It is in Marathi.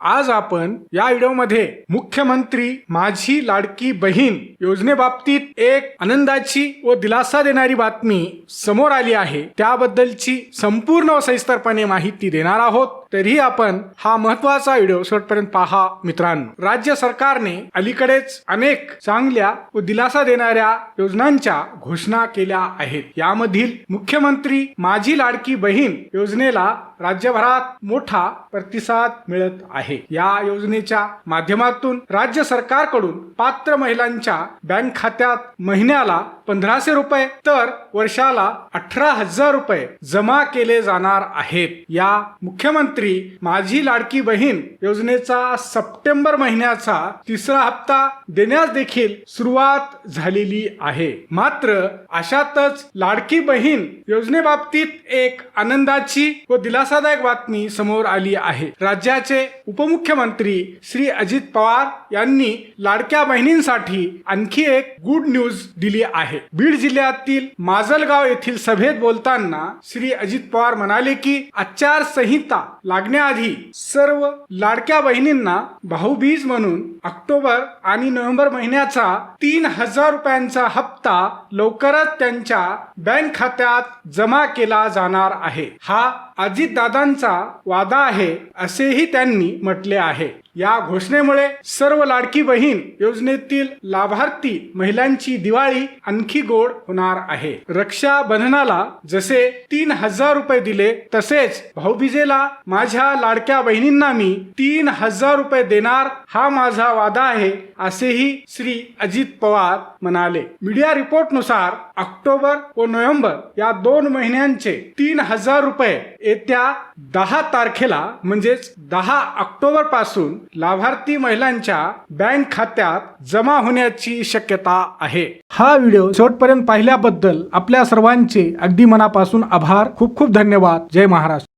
आज आपण या व्हिडिओमध्ये मुख्यमंत्री माझी लाडकी बहीण योजनेबाबतीत एक आनंदाची व दिलासा देणारी बातमी समोर आली आहे. त्याबद्दलची संपूर्ण सविस्तरपणे माहिती देणार आहोत. तरीही आपण हा महत्त्वाचा व्हिडिओ शेवटपर्यंत पहा मित्रांनो. राज्य सरकारने अलीकडेच अनेक चांगल्या व दिलासा देणाऱ्या योजनांच्या घोषणा केल्या आहेत. यामधील मुख्यमंत्री माझी लाडकी बहीण योजनेला राज्यभरात मोठा प्रतिसाद मिळत आहे. या योजनेच्या माध्यमातून राज्य सरकारकडून पात्र महिलांच्या बँक खात्यात महिन्याला पंधराशे रुपये तर वर्षाला अठरा हजार रुपये जमा केले जाणार आहेत. या मुख्यमंत्री माझी लाडकी बहीण योजनेचा सप्टेंबर महिन्याचा तिसरा हप्ता देण्यास देखील सुरुवात झालेली आहे. मात्र अशातच लाडकी बहीण योजनेबाबतीत एक आनंदाची व दिलासादायक बातमी समोर आली आहे. राज्याचे उपमुख्यमंत्री श्री अजित पवार यांनी लाडक्या बहिणींसाठी आणखी एक गुड न्यूज दिली आहे. आहे बीड जिल्ह्यातील माजलगाव येथील सभेत बोलताना श्री अजित पवार म्हणाले की आचारसंहिता लागण्याआधी सर्व लाडक्या बहिणींना भाऊबीज म्हणून ऑक्टोबर आणि नोव्हेंबर महिन्याचा तीन हजार रुपयांचा हप्ता लवकरच त्यांच्या बँक खात्यात जमा केला जाणार आहे. हा अजितदादांचा वादा आहे असेही त्यांनी म्हटले आहे. या घोषणेमुळे सर्व लाडकी बहीण योजनेतील लाभार्थी महिलांची दिवाळी आणखी गोड होणार आहे. रक्षा बंधनाला जसे तीन हजार रुपये दिले तसेच भाऊबीजेला माझ्या लाडक्या बहिणींना मी तीन हजार रुपये देणार हा माझा वादा आहे असेही श्री अजित पवार म्हणाले. मीडिया रिपोर्टनुसार ऑक्टोबर व नोव्हेंबर या दोन महिन्यांचे तीन हजार रुपये येत्या दहा तारखेला म्हणजेच दहा ऑक्टोबरपासून लाभार्थी महिलांच्या बँक खात्यात जमा होण्याची शक्यता आहे. हा व्हिडिओ शेवटपर्यंत पाहिल्याबद्दल आपल्या सर्वांचे अगदी मनापासून आभार. खूप खूप धन्यवाद. जय महाराष्ट्र.